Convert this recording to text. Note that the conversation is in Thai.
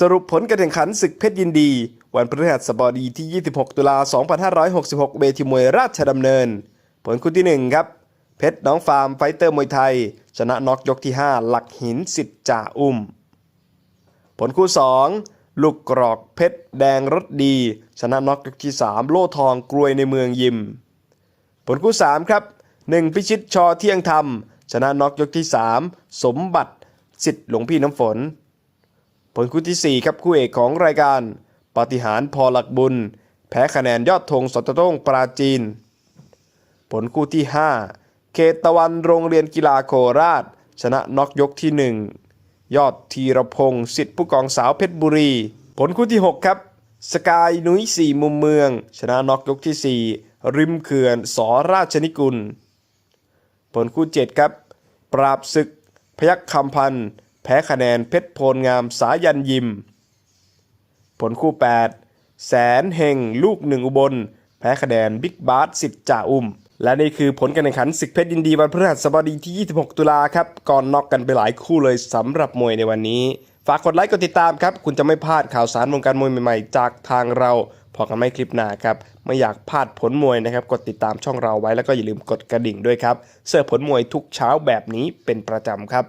สรุปผลการแข่งขันศึกเพชรยินดี วันพฤหัสบดีที่ 26 ตุลา 2566 เวทีมวยราชดำเนิน ผลคู่ที่ 1 ครับ เพชรน้องฟาร์มไฟเตอร์มวยไทย ชนะน็อกยกที่ 5 หลักหินสิทธิ์จ่าอุ้ม ผลคู่ 2 ลูกกรอกเพชรแดงรถดี ชนะน็อกยกที่ 3 โล่ทองกรวยในเมืองยิม ผลคู่ 3 ครับ 1 พิชิตชอเที่ยงธรรม ชนะน็อกยกที่ 3 สมบัติสิทธิ์หลวงพี่น้ำฝน ผลคู่ที่ 4 ครับคู่เอกของรายการปาฏิหารย์พอหลักบุญ แพ้คะแนนยอดธงสตโต้งปราจีน ผลคู่ที่ 5 เขตตะวันโรงเรียนกีฬาโคราช ชนะน็อกยกที่ 1 ยอดธีรพงศ์สิทธิ์ผู้กองสาวเพชรบุรี ผลคู่ที่ 6 ครับสกายนุ้ยสี่มุมเมือง ชนะน็อกยกที่ 4 ริมเขื่อนสอราชนิกุล ผลคู่ 7 ครับ ปราบศึก พยัคฆ์คำพันธ์ แพ้คะแนนเพชรโพลงามสายันยิม ผลคู่ 8 แสนเฮงลูกหนึ่งอุบล แพ้คะแนนบิ๊กบาสสิทธิ์จ่าอุ้ม และนี่คือผลการแข่งขันศึกเพชรยินดีวันพฤหัสบดีที่ 26 ตุลาครับ ก่อนน็อกกันไปหลายคู่เลยสำหรับมวยในวันนี้ ฝากกดไลค์กดติดตามครับ คุณจะไม่พลาดข่าวสารวงการมวยใหม่ๆ จากทางเราพอกันไม่คลิปหน้าครับ ไม่อยากพลาดผลมวยนะครับ กดติดตามช่องเราไว้แล้วก็อย่าลืมกดกระดิ่งด้วยครับ เสื้อผลมวยทุกเช้าแบบนี้เป็นประจำครับ